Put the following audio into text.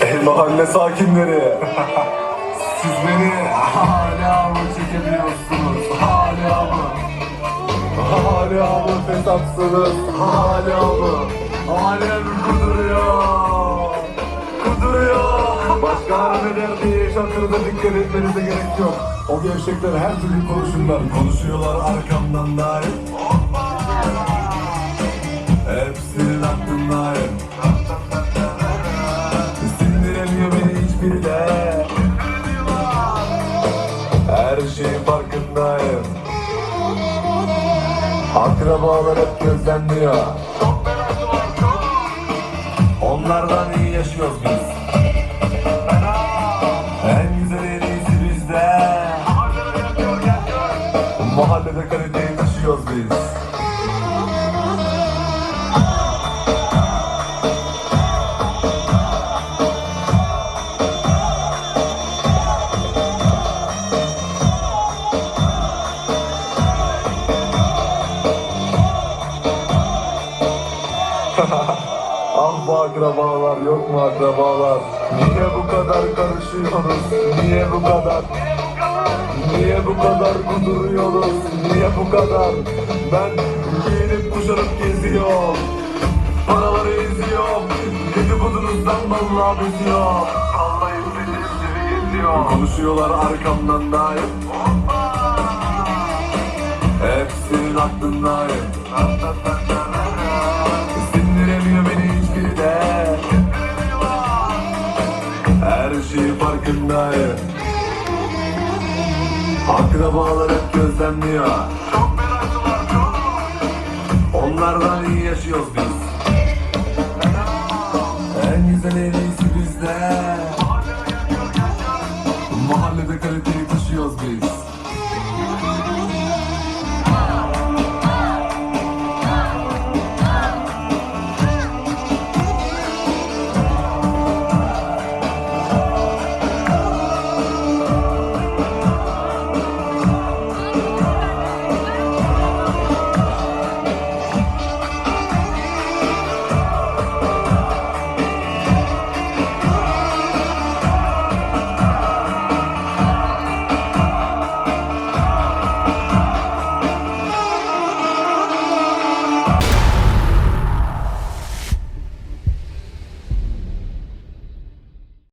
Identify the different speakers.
Speaker 1: Ey mahalle sakinleri. Siz beni hala mı çekemiyorsunuz? Hala mı? Hala mı fesatsınız? Hala mı? Alem kuduruyor. Kuduruyor. Başkaları ne der diye yaşantınıza dikkat etmenize gerek yok. O gevşekler her türlü konuşurlar. Konuşuyorlar arkamdan dair. Hepsinin Her şeyin farkındayım. Akrabalar hep gözlemliyor. Onlardan iyi yaşıyoruz biz. En güzel en iyisi bizde. Mahallede kaliteyi taşıyoruz biz. Ah bu akrabalar yok mu akrabalar? Niye bu kadar karışıyorsunuz? Niye bu kadar? Niye bu kadar kuduruyorsunuz? Niye bu kadar? Ben giyinip kuşanıp geziyorum. Paraları eziyorum. Dedikodunuzdan vallahi beziyorum. Vallahi istediğim gibi geziyorum. Konuşuyorlar arkamdan daim. Hepsinin aklındayım. Akrabalar hep gözlemliyor. Çok meraklılar çok. Onlardan iyi yaşıyoruz biz. En güzel en iyisi bizde. Mahallede kaliteyi taşıyoruz biz.